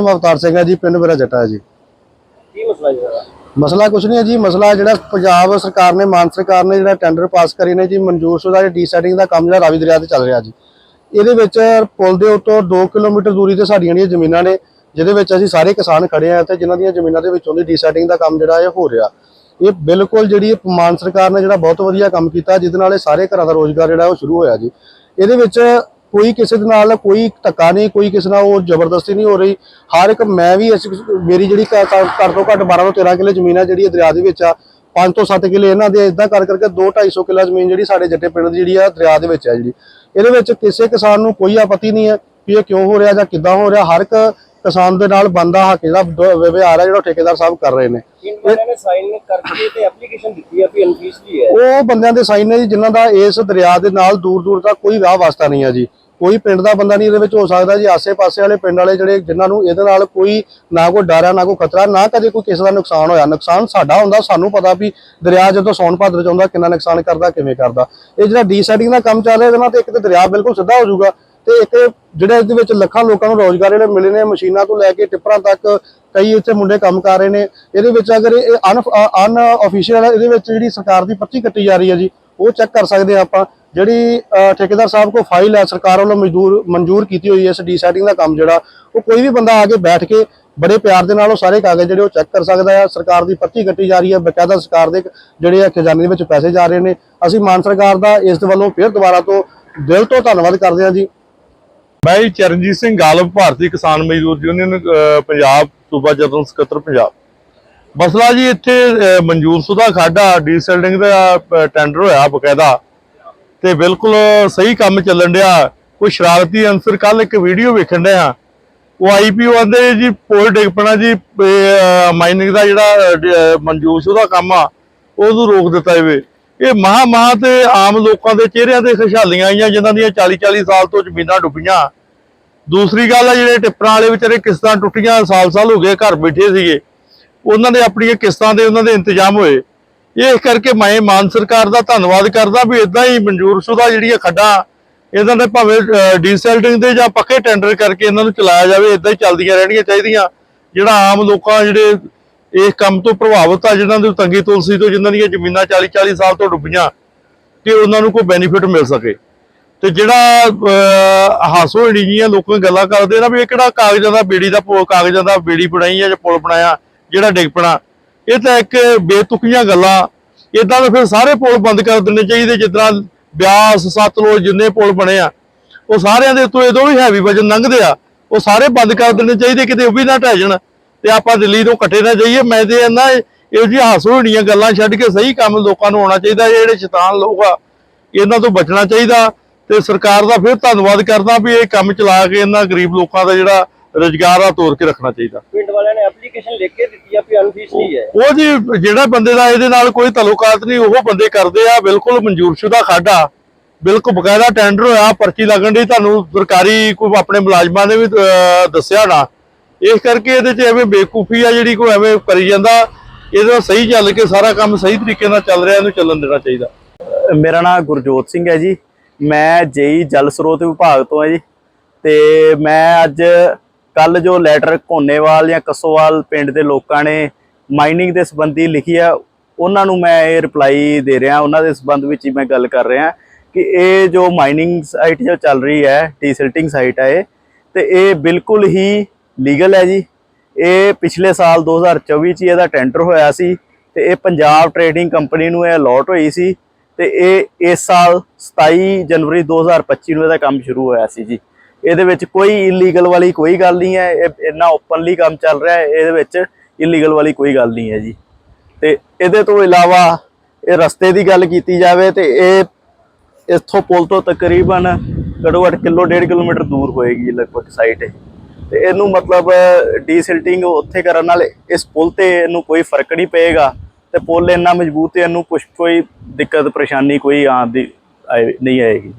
ਨਾਮ ਅਵਤਾਰ ਸਿੰਘ ਹੈ ਜੀ ਪਿੰਡ ਮੇਰਾ ਜੱਟਾ ਹੈ ਜੀ। ਕੀ ਮਸਲਾ ਜੀ ਇਹਦਾ? ਮਸਲਾ ਕੁਛ ਨਹੀਂ ਹੈ ਜੀ ਮਸਲਾ ਜਿਹੜਾ ਪੰਜਾਬ ਸਰਕਾਰ ਨੇ ਮਾਨ ਸਰਕਾਰ ਨੇ ਜਿਹੜਾ ਟੈਂਡਰ ਪਾਸ ਕਰੇ ਨੇ ਜੀ ਮਨਜ਼ੂਰ ਸ਼ੁਦਾ ਜਿਹੜੀ ਡੀਸੈਟਿੰਗ ਦਾ ਕੰਮ ਜਿਹੜਾ ਰਾਵੀ ਦਰਿਆ ਤੇ ਚੱਲ ਰਿਹਾ ਜੀ। ਇਹਦੇ ਵਿੱਚ ਪੁਲ ਦੇ ਉੱਤੋਂ 2 ਕਿਲੋਮੀਟਰ ਦੂਰੀ ਤੇ ਸਾਡੀਆਂ ਜਿਹੜੀਆਂ ਜ਼ਮੀਨਾਂ ਨੇ ਜਿਹਦੇ ਵਿੱਚ ਅਸੀਂ ਸਾਰੇ ਕਿਸਾਨ ਖੜੇ ਆ ਤੇ ਜਿਨ੍ਹਾਂ ਦੀਆਂ ਜ਼ਮੀਨਾਂ ਦੇ ਵਿੱਚੋਂ ਦੀ ਡੀਸੈਟਿੰਗ ਦਾ ਕੰਮ ਜਿਹੜਾ ਇਹ ਹੋ ਰਿਹਾ। ਇਹ ਬਿਲਕੁਲ ਜਿਹੜੀ ਇਹ ਮਾਨ ਸਰਕਾਰ ਨੇ ਜਿਹੜਾ ਬਹੁਤ ਵਧੀਆ ਕੰਮ ਕੀਤਾ ਜਿਹਦੇ ਨਾਲ ਇਹ ਸਾਰੇ ਘਰਾਂ ਦਾ ਰੋਜ਼ਗਾਰ ਜਿਹੜਾ ਉਹ ਸ਼ੁਰੂ ਹੋਇਆ ਜੀ। ਇਹਦੇ ਵਿੱਚ ਕੋਈ ਕਿਸੇ ਦੇ ਨਾਲ ਕੋਈ ਧੱਕਾ ਨਹੀਂ ਕੋਈ ਕਿਸੇ ਨਾਲ ਉਹ ਜ਼ਬਰਦਸਤੀ ਨਹੀਂ ਹੋ ਰਹੀ। ਹਰ ਇੱਕ ਮੈਂ ਵੀ ਮੇਰੀ ਜਿਹੜੀ ਘੱਟ ਤੋਂ ਘੱਟ 12 ਤੋਂ 13 ਕਿੱਲੇ ਜ਼ਮੀਨ ਜਿਹੜੀ ਦਰਿਆ ਦੇ ਵਿੱਚ ਆ। 5 ਤੋਂ 7 ਕਿੱਲੇ ਇਹਨਾਂ ਦੇ ਇਦਾਂ ਕਰ ਕਰਕੇ 2 250 ਕਿੱਲਾ ਜ਼ਮੀਨ ਜਿਹੜੀ ਸਾਡੇ ਜੱਟੇ ਪਿੰਡ ਦੀ ਜਿਹੜੀ ਆ ਦਰਿਆ ਦੇ ਵਿੱਚ ਹੈ ਜਿਹੜੀ। ਇਹਦੇ ਵਿੱਚ ਕਿਸੇ ਕਿਸਾਨ ਨੂੰ ਕੋਈ ਆਪੱਤੀ ਨਹੀਂ ਹੈ ਵੀ ਇਹ ਕਿਉਂ ਹੋ ਰਿਹਾ ਜਾਂ ਕਿੱਦਾਂ ਹੋ ਰਿਹਾ। ਹਰ ਇੱਕ ਕਿਸਾਨ ਦੇ ਨਾਲ ਬੰਦਾ ਹੱਕ ਜਿਹੜਾ ਦ- ਵਿਵਹਾਰ ਹੈ ਜਿਹੜਾ ਠੇਕੇਦਾਰ ਸਾਹਿਬ ਕਰ ਰਹੇ ਨੇ। ਤਿੰਨ ਬੰਦਿਆਂ ਨੇ ਸਾਈਨ ਕਰਕੇ ਤੇ ਐਪਲੀਕੇਸ਼ਨ ਦਿੱਤੀ ਆ ਵੀ ਅਨਫੀਸਲੀ ਹੈ ਉਹ ਬੰਦਿਆਂ ਦੇ ਸਾਈਨ ਨੇ ਜੀ ਜਿਨ੍ਹਾਂ ਦਾ ਇਸ ਦਰਿਆ ਦੇ ਨਾਲ ਦੂਰ ਦੂਰ ਤੱਕ ਕੋਈ ਵਿਆਹ ਵਾਸਤਾ ਨਹੀਂ ਹੈ ਜੀ। ਕੋਈ ਪਿੰਡ ਦਾ ਬੰਦਾ ਨਹੀਂ ਇਹਦੇ ਵਿੱਚ ਹੋ ਸਕਦਾ ਜੀ। ਆਸੇ-ਪਾਸੇ ਵਾਲੇ ਪਿੰਡ ਵਾਲੇ ਜਿਹੜੇ ਜਿਨ੍ਹਾਂ ਨੂੰ ਇਹਦੇ ਨਾਲ ਕੋਈ ਨਾ ਕੋਈ ਡਰ ਹੈ ਨਾ ਕੋਈ ਖਤਰਾ, ਨਾ ਕਦੇ ਕੋਈ ਕਿਸੇ ਦਾ ਨੁਕਸਾਨ ਹੋਇਆ। ਨੁਕਸਾਨ ਸਾਡਾ ਹੁੰਦਾ, ਸਾਨੂੰ ਪਤਾ ਵੀ ਦਰਿਆ ਜਦੋਂ ਸੌਣ ਭਾਦਰ ਚ ਆਉਂਦਾ, ਕਿੰਨਾ ਨੁਕਸਾਨ ਕਰਦਾ, ਕਿਵੇਂ ਕਰਦਾ। ਇਹ ਜਿਹੜਾ ਡੀਸੈਟਿੰਗ ਦਾ ਕੰਮ ਚੱਲ ਰਿਹਾ, ਇਹਦੇ ਨਾਲ ਤੇ ਇੱਕ ਤੇ ਦਰਿਆ ਬਿਲਕੁਲ ਸਿੱਧਾ ਹੋ ਜਾਊਗਾ ਤੇ ਇੱਕ ਜਿਹੜੇ ਇਹਦੇ ਵਿੱਚ ਲੱਖਾਂ ਲੋਕਾਂ ਨੂੰ ਰੋਜ਼ਗਾਰ ਜਿਹੜੇ ਮਿਲੇ ਨੇ, ਮਸ਼ੀਨਾਂ ਤੋਂ ਲੈ ਕੇ ਟਿੱਪਰਾਂ ਤੱਕ ਕਈ ਇੱਥੇ ਮੁੰਡੇ ਕੰਮ ਕਰ ਰਹੇ ਨੇ। ਇਹਦੇ ਵਿੱਚ ਅਗਰ ਇਹ ਅਨ ਅਨ ਅਫੀਸ਼ੀਅਲ ਇਹਦੇ ਵਿੱਚ ਜਿਹੜੀ ਸਰਕਾਰ ਦੀ ਪਰਚੀ ਕੱਟੀ ਜਾ ਰਹੀ ਹੈ ਜੀ, ਉਹ ਚੈੱਕ ਕਰ ਸਕਦੇ ਆ ਆਪਾਂ। ਜਿਹੜੀ ਠੇਕੇਦਾਰ ਸਾਹਿਬ ਕੋ ਫਾਈਲ ਹੈ ਸਰਕਾਰ ਵੱਲੋਂ ਮਜ਼ਦੂਰ ਮਨਜ਼ੂਰ ਕੀਤੀ ਹੋਈ ਹੈ ਇਸ ਡੀਸੈਟਿੰਗ ਦਾ ਕੰਮ ਜਿਹੜਾ ਉਹ ਕੋਈ ਵੀ ਬੰਦਾ ਆ ਕੇ ਬੈਠ ਕੇ ਬੜੇ ਪਿਆਰ ਦੇ ਨਾਲ ਉਹ ਸਾਰੇ ਕਾਗਜ਼ ਜਿਹੜੇ ਉਹ ਚੈੱਕ ਕਰ ਸਕਦਾ ਹੈ। ਸਰਕਾਰ ਦੀ ਪਰਚੀ ਕੱਟੀ ਜਾ ਰਹੀ ਹੈ ਬਕਾਇਦਾ ਸਰਕਾਰ ਦੇ ਜਿਹੜੇ ਆ ਖਜ਼ਾਨੇ ਦੇ ਵਿੱਚ ਪੈਸੇ ਜਾ ਰਹੇ ਨੇ। ਅਸੀਂ ਮਾਨ ਸਰਕਾਰ ਦਾ ਇਸ ਦੇ ਵੱਲੋਂ ਫਿਰ ਦੁਬਾਰਾ ਤੋਂ ਦਿਲ ਤੋਂ ਧੰਨਵਾਦ ਕਰਦੇ ਹਾਂ ਜੀ। ਮੈਂ ਚਰਨਜੀਤ ਸਿੰਘ ਗਾਲਬ ਭਾਰਤੀ ਕਿਸਾਨ ਮਜ਼ਦੂਰ ਯੂਨੀਅਨ ਪੰਜਾਬ ਸੂਬਾ ਜਨਰਲ ਸਕੱਤਰ ਪੰਜਾਬ। ਮਸਲਾ ਜੀ ਇੱਥੇ ਅਹ, ਖਾਡਾ ਡੀਸੈਲਡਿੰਗ ਦਾ ਟੈਂਡਰ ਹੋਇਆ ਬਕਾਇਦਾ। ਤੇ ਬਿਲਕੁਲ ਸਹੀ ਕੰਮ ਚੱਲਣ ਡਿਆ। ਕੋਈ ਸ਼ਰਾਰਤੀ ਅੰਸਰ ਕੱਲ ਇੱਕ ਵੀਡੀਓ ਵੇਖਣ ਡਿਆ। ਉਹ ਆਈਪੀਓ ਆਂਦੇ ਜੀ, ਪੋਲ ਡਿੱਗ ਪੈਣਾ ਜੀ ਮਾਈਨਿੰਗ ਦਾ ਜਿਹੜਾ ਮਨਜੂਸ਼ ਉਹਦਾ ਕੰਮ ਆ, ਉਹਨੂੰ ਰੋਕ ਦਿੱਤਾ ਜਾਵੇ। ਇਹ ਮਹਾ ਮਹਾ ਤੇ ਆਮ ਲੋਕਾਂ ਦੇ ਚਿਹਰਿਆਂ ਤੇ ਖੁਸ਼ਹਾਲੀਆਂ ਆਈਆਂ, ਜਿਨ੍ਹਾਂ ਦੀਆਂ 40 40 ਸਾਲ ਤੋਂ ਜ਼ਮੀਨਾਂ ਡੁੱਬੀਆਂ। ਦੂਸਰੀ ਗੱਲ ਆ, ਜਿਹੜੇ ਟਿੱਪਰਾਂ ਵਾਲੇ ਵਿਚਾਰੇ ਕਿਸ਼ਤਾਂ ਟੁੱਟੀਆਂ, ਸਾਲ-ਸਾਲ ਹੋ ਗਏ ਘਰ ਬੈਠੇ ਸੀਗੇ। ਉਹਨਾਂ ਦੇ ਆਪਣੀਆਂ ਕਿਸ਼ਤਾਂ ਦੇ ਉਹਨਾਂ ਦੇ ਇੰਤਜ਼ਾਮ ਹੋਏ। ਇਸ ਕਰਕੇ ਮੈਂ ਮਾਨ ਸਰਕਾਰ ਦਾ ਧੰਨਵਾਦ ਕਰਦਾ ਵੀ ਇਦਾਂ ਹੀ ਮਨਜ਼ੂਰ ਸ਼ੁਦਾ ਜਿਹੜੀਆਂ ਖੱਡਾਂ ਇਹਨਾਂ ਦੇ ਭਾਵੇਂ ਡੀਸੈਲਟਿੰਗ ਦੇ ਜਾਂ ਪੱਕੇ ਟੈਂਡਰ ਕਰਕੇ ਇਹਨਾਂ ਨੂੰ ਚਲਾਇਆ ਜਾਵੇ ਇਦਾਂ ਹੀ ਚੱਲਦੀਆਂ ਰਹਿਣੀਆਂ ਚਾਹੀਦੀਆਂ। ਜਿਹੜਾ ਆਮ ਲੋਕਾਂ ਜਿਹੜੇ ਇਸ ਕੰਮ ਤੋਂ ਪ੍ਰਭਾਵਿਤ ਆ, ਜਿਨ੍ਹਾਂ ਦੇ ਤੰਗੀ ਤੁਲਸੀ ਤੋਂ, ਜਿਨ੍ਹਾਂ ਦੀਆਂ ਜ਼ਮੀਨਾਂ 40 40 ਸਾਲ ਤੋਂ ਡੁੱਬੀਆਂ ਕਿ ਉਹਨਾਂ ਨੂੰ ਕੋਈ ਬੈਨੀਫਿਟ ਮਿਲ ਸਕੇ। ਤੇ ਜਿਹੜਾ ਹਾਸੋ ਜੀਆਂ ਲੋਕਾਂ ਗੱਲਾਂ ਕਰਦੇ ਨਾ ਵੀ ਇਹ ਕਿਹੜਾ ਕਾਗਜ਼ਾਂ ਦਾ ਬੇੜੀ ਦਾ ਪੁ- ਕਾਗਜ਼ਾਂ ਦਾ ਬੇੜੀ ਬਣਾਈ ਆ ਜਾਂ ਪੁਲ ਬਣਾਇਆ, ਜਿਹੜਾ ਡਿੱਗ ਪਣਾ। ਇਹ ਤਾਂ ਇੱਕ ਬੇਤੁਕੀਆਂ ਗੱਲਾਂ। ਇਦਾਂ ਤਾਂ ਫਿਰ ਸਾਰੇ ਪੁਲ ਬੰਦ ਕਰ ਦੇਣੇ ਚਾਹੀਦੇ ਜਿੱਦਾਂ ਬਿਆਸ, ਸਤਲੁਜ ਜਿੰਨੇ ਪੁਲ ਬਣੇ ਆ। ਉਹ ਸਾਰਿਆਂ ਦੇ ਉੱਤੋਂ ਇਹਦੋਂ ਵੀ ਹੈਵੀ ਵਜਨ ਲੰਘਦੇ ਆ। ਉਹ ਸਾਰੇ ਬੰਦ ਕਰ ਦੇਣੇ ਚਾਹੀਦੇ, ਕਿਤੇ ਉਹ ਵੀ ਨਾ ਢਹਿ ਜਾਣ। ਤੇ ਆਪਾਂ ਦਿੱਲੀ ਤੋਂ ਇਕੱਠੇ ਨਾ ਜਾਈਏ। ਮੈਂ ਤੇ ਇਹਨਾਂ ਇਹੋ ਜਿਹੀ ਹਾਸੋ ਹੋਣੀਆਂ ਗੱਲਾਂ ਛੱਡ ਕੇ ਸਹੀ ਕੰਮ ਲੋਕਾਂ ਨੂੰ ਆਉਣਾ ਚਾਹੀਦਾ, ਇਹ ਜਿਹੜੇ ਸ਼ੈਤਾਨ ਲੋਕ ਆ, ਇਹਨਾਂ ਤੋਂ ਬਚਣਾ ਚਾਹੀਦਾ। ਤੇ ਸਰਕਾਰ ਦਾ ਫਿਰ ਧੰਨਵਾਦ ਕਰਦਾ ਵੀ ਇਹ ਕੰਮ ਚਲਾ ਕੇ ਇਹਨਾਂ ਗਰੀਬ ਲੋਕਾਂ ਦਾ ਜਿਹੜਾ ਰੁਜ਼ਗਾਰ ਆ ਤੋੜ ਕੇ ਰੱਖਣਾ ਚਾਹੀਦਾ। ਪਿੰਡ ਵਾਲਿਆਂ ਨੇ ਐਪਲੀਕੇਸ਼ਨ ਲਿਖ ਕੇ ਦਿੱਤੀ ਆ ਵੀ ਅਨਫੀਸਲੀ ਹੈ। ਉਹ ਜੀ ਜਿਹੜਾ ਬੰਦੇ ਦਾ ਇਹਦੇ ਨਾਲ ਕੋਈ ਤਾਲੁਕਾਤ ਨਹੀਂ ਉਹ ਬੰਦੇ ਕਰਦੇ ਆ ਬਿਲਕੁਲ ਮਨਜ਼ੂਰਸ਼ੁਦਾ ਖਾਡਾ। ਬਿਲਕੁਲ ਬਕਾਇਦਾ ਟੈਂਡਰ ਹੋਇਆ ਪਰਚੀ ਲੱਗਣ ਦੀ ਤੁਹਾਨੂੰ ਸਰਕਾਰੀ ਕੋਈ ਆਪਣੇ ਮੁਲਾਜ਼ਮਾਂ ਨੇ ਵੀ ਦੱਸਿਆ ਨਾ। ਇਸ ਕਰਕੇ ਇਹਦੇ 'ਚ ਐਵੇਂ ਬੇਕੂਫੀ ਆ ਜਿਹੜੀ ਕੋਈ ਐਵੇਂ ਕਰੀ ਜਾਂਦਾ ਇਹਦੇ ਸਹੀ ਚੱਲ ਕੇ ਸਾਰਾ ਕੰਮ ਸਹੀ ਤਰੀਕੇ ਨਾਲ ਚੱਲ ਰਿਹਾ ਇਹਨੂੰ ਚੱਲਣ ਦੇਣਾ ਚਾਹੀਦਾ। ਮੇਰਾ ਨਾਮ ਗੁਰਜੋਤ ਸਿੰਘ ਹੈ ਜੀ। ਮੈਂ ਜੇਈ ਜਲ ਸਰੋਤ ਵਿਭਾਗ ਤੋਂ ਹੈ ਜੀ। ਤੇ ਮੈਂ ਅੱਜ ਕੱਲ ਜੋ ਲੈਟਰ ਕੋਨੇਵਾਲ ਜਾਂ ਕਸੋਵਾਲ ਪਿੰਡ ਦੇ ਲੋਕਾਂ ਨੇ ਮਾਈਨਿੰਗ ਦੇ ਸੰਬੰਧੀ ਲਿਖੀ ਆ, ਉਹਨਾਂ ਨੂੰ ਮੈਂ ਇਹ ਰਿਪਲਾਈ ਦੇ ਰਿਹਾ, ਉਹਨਾਂ ਦੇ ਸੰਬੰਧ ਵਿੱਚ ਹੀ ਮੈਂ ਗੱਲ ਕਰ ਰਿਹਾ, ਕਿ ਇਹ ਜੋ ਮਾਈਨਿੰਗ ਸਾਈਟ ਜੋ ਚੱਲ ਰਹੀ ਹੈ ਡੀਸਿਲਟਿੰਗ ਸਾਈਟ ਹੈ ਇਹ, ਤੇ ਇਹ ਬਿਲਕੁਲ ਹੀ ਲੀਗਲ ਹੈ ਜੀ। ਇਹ ਪਿਛਲੇ ਸਾਲ 2024 ਚ ਹੀ ਇਹਦਾ ਟੈਂਡਰ ਹੋਇਆ ਸੀ, ਤੇ ਇਹ ਪੰਜਾਬ ਟਰੇਡਿੰਗ ਕੰਪਨੀ ਨੂੰ ਇਹ ਅਲਾਟ ਹੋਈ ਸੀ, ਤੇ ਇਹ ਇਸ ਸਾਲ 27 ਜਨਵਰੀ 2025 ਨੂੰ ਇਹਦਾ ਕੰਮ ਸ਼ੁਰੂ ਹੋਇਆ ਸੀ ਜੀ। ਇਹਦੇ ਵਿੱਚ ਕੋਈ ਇਲੀਗਲ ਵਾਲੀ ਕੋਈ ਗੱਲ ਨਹੀਂ ਹੈ, ਇਹ ਇੰਨਾ ਓਪਨਲੀ ਕੰਮ ਚੱਲ ਰਿਹਾ ਹੈ, ਇਹਦੇ ਵਿੱਚ ਇਲੀਗਲ ਵਾਲੀ ਕੋਈ ਗੱਲ ਨਹੀਂ ਹੈ ਜੀ। ਤੇ ਇਹਦੇ ਤੋਂ ਇਲਾਵਾ ਇਹ ਰਸਤੇ ਦੀ ਗੱਲ ਕੀਤੀ ਜਾਵੇ ਤੇ ਇਹ ਇੱਥੋਂ ਪੁਲ ਤੋਂ ਤਕਰੀਬਨ ਘੱਟੋ ਘੱਟ ਕਿਲੋ, ਡੇਢ ਕਿਲੋਮੀਟਰ ਦੂਰ ਹੋਏਗੀ ਲਗਭਗ ਸਾਈਟ ਇਹ। ਤੇ ਇਹਨੂੰ ਮਤਲਬ ਡੀਸਿਲਟਿੰਗ ਉੱਥੇ ਕਰਨ ਨਾਲ ਇਸ ਪੁਲ ਤੇ ਇਹਨੂੰ ਕੋਈ ਫ਼ਰਕ ਨਹੀਂ ਪਏਗਾ ਤੇ ਪੁਲ ਇੰਨਾ ਮਜ਼ਬੂਤ ਹੈ ਇਹਨੂੰ ਕੁਛ ਕੋਈ ਦਿੱਕਤ, ਪਰੇਸ਼ਾਨੀ ਕੋਈ ਆਉਣ ਦੀ ਆਏ- ਨਹੀਂ ਆਏਗੀ।